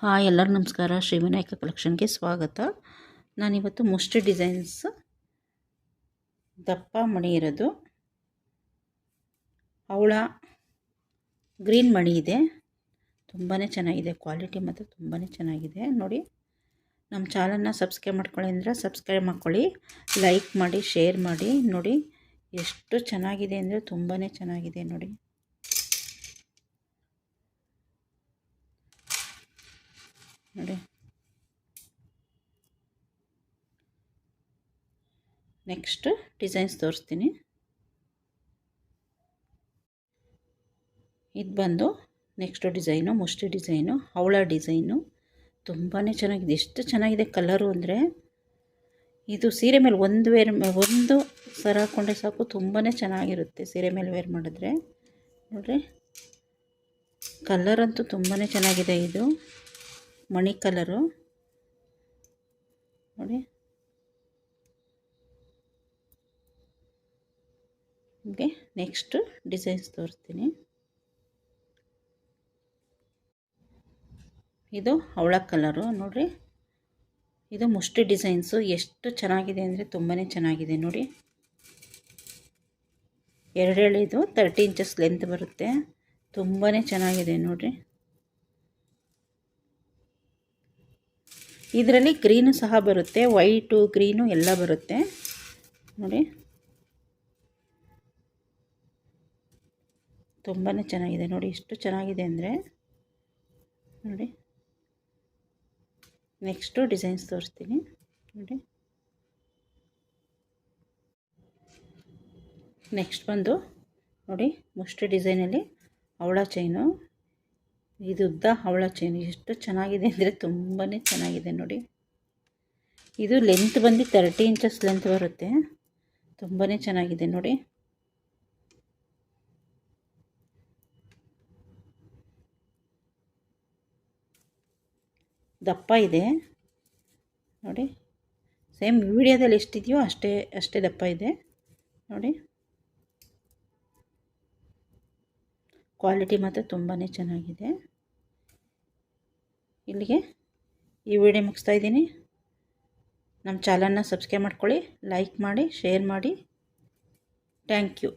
Hi ಎಲ್ಲರೂ ನಮಸ್ಕಾರ. ಶ್ರೀ ವಿನಾಯಕ ಕಲೆಕ್ಷನ್ಗೆ ಸ್ವಾಗತ. ನಾನಿವತ್ತು ಮುಷ್ಟಿ ಡಿಸೈನ್ಸ್ ದಪ್ಪ ಮಣಿ ಇರೋದು. ಅವಳ ಗ್ರೀನ್ ಮಣಿ ಇದೆ. ತುಂಬಾ ಚೆನ್ನಾಗಿದೆ. ಕ್ವಾಲಿಟಿ ಮಾತ್ರ ತುಂಬಾ ಚೆನ್ನಾಗಿದೆ. ನೋಡಿ, ನಮ್ಮ ಚಾನಲ್ನ ಸಬ್ಸ್ಕ್ರೈಬ್ ಮಾಡ್ಕೊಳ್ಳಿ ಅಂದರೆ ಸಬ್ಸ್ಕ್ರೈಬ್ ಮಾಡ್ಕೊಳ್ಳಿ, ಲೈಕ್ ಮಾಡಿ, ಶೇರ್ ಮಾಡಿ. ನೋಡಿ, ಎಷ್ಟು ಚೆನ್ನಾಗಿದೆ ಅಂದರೆ ತುಂಬಾ ಚೆನ್ನಾಗಿದೆ. ನೋಡಿ ನೋಡಿ. ನೆಕ್ಸ್ಟ್ ಡಿಸೈನ್ಸ್ ತೋರಿಸ್ತೀನಿ. ಇದು ಬಂದು ನೆಕ್ಸ್ಟ್ ಡಿಸೈನು ಮುಷ್ಟಿ ಡಿಸೈನು ಹವಳ ಡಿಸೈನು ತುಂಬಾ ಚೆನ್ನಾಗಿದೆ. ಎಷ್ಟು ಚೆನ್ನಾಗಿದೆ ಕಲರು ಅಂದರೆ ಇದು ಸೀರೆ ಮೇಲೆ ಒಂದು ವೇರ್ ಒಂದು ಸರ ಹಾಕ್ಕೊಂಡ್ರೆ ಸಾಕು ತುಂಬಾ ಚೆನ್ನಾಗಿರುತ್ತೆ ಸೀರೆ ಮೇಲೆ ವೇರ್ ಮಾಡಿದ್ರೆ. ನೋಡಿರಿ. ಕಲರ್ ಅಂತೂ ತುಂಬಾ ಚೆನ್ನಾಗಿದೆ ಇದು. ಮಣಿ ಕಲರು. ನೋಡಿ. ನಿಮಗೆ ನೆಕ್ಸ್ಟ್ ಡಿಸೈನ್ಸ್ ತೋರಿಸ್ತೀನಿ. ಇದು ಅವಳ ಕಲರು. ನೋಡಿರಿ. ಇದು ಮುಷ್ಟಿ ಡಿಸೈನ್ಸು ಎಷ್ಟು ಚೆನ್ನಾಗಿದೆ ಅಂದರೆ ತುಂಬಾ ಚೆನ್ನಾಗಿದೆ. ನೋಡಿ. ಎರಡೆರಳಿದು ತರ್ಟಿ ಇಂಚಸ್ ಲೆಂತ್ ಬರುತ್ತೆ. ತುಂಬಾ ಚೆನ್ನಾಗಿದೆ. ನೋಡಿರಿ. ಇದರಲ್ಲಿ ಗ್ರೀನು ಸಹ ಬರುತ್ತೆ, ವೈಟು, ಗ್ರೀನು ಎಲ್ಲ ಬರುತ್ತೆ. ನೋಡಿ. ತುಂಬಾ ಚೆನ್ನಾಗಿದೆ ನೋಡಿ ಎಷ್ಟು ಚೆನ್ನಾಗಿದೆ ಅಂದರೆ. ನೋಡಿ. ನೆಕ್ಸ್ಟು ಡಿಸೈನ್ಸ್ ತೋರಿಸ್ತೀನಿ. ನೋಡಿ. ನೆಕ್ಸ್ಟ್ ಬಂದು ನೋಡಿ, ಮುಷ್ಟಿ ಡಿಸೈನಲ್ಲಿ ಅವಳ ಚೈನು. ಇದು ಉದ್ದ ಹವಳ ಚೈನ್ ಎಷ್ಟು ಚೆನ್ನಾಗಿದೆ ಅಂದರೆ ತುಂಬಾ ಚೆನ್ನಾಗಿದೆ ನೋಡಿ. ಇದು ಲೆಂತ್ ಬಂದು ತರ್ಟಿ ಇಂಚಸ್ ಲೆಂತ್ ಬರುತ್ತೆ. ತುಂಬಾ ಚೆನ್ನಾಗಿದೆ ನೋಡಿ. ದಪ್ಪ ಇದೆ. ನೋಡಿ. ಸೇಮ್ ವಿಡಿಯೋದಲ್ಲಿ ಎಷ್ಟಿದೆಯೋ ಅಷ್ಟೇ ಅಷ್ಟೇ ದಪ್ಪ ಇದೆ. ನೋಡಿ. ಕ್ವಾಲಿಟಿ ಮಾತ್ರ ತುಂಬಾ ಚೆನ್ನಾಗಿದೆ. ಇಲ್ಲಿಗೆ ಈ ವಿಡಿಯೋ ಮುಗಿಸ್ತಾ ಇದ್ದೀನಿ. ನಮ್ಮ ಚಾನಲ್ನ ಸಬ್ಸ್ಕ್ರೈಬ್ ಮಾಡ್ಕೊಳ್ಳಿ, ಲೈಕ್ ಮಾಡಿ, ಶೇರ್ ಮಾಡಿ. Thank you.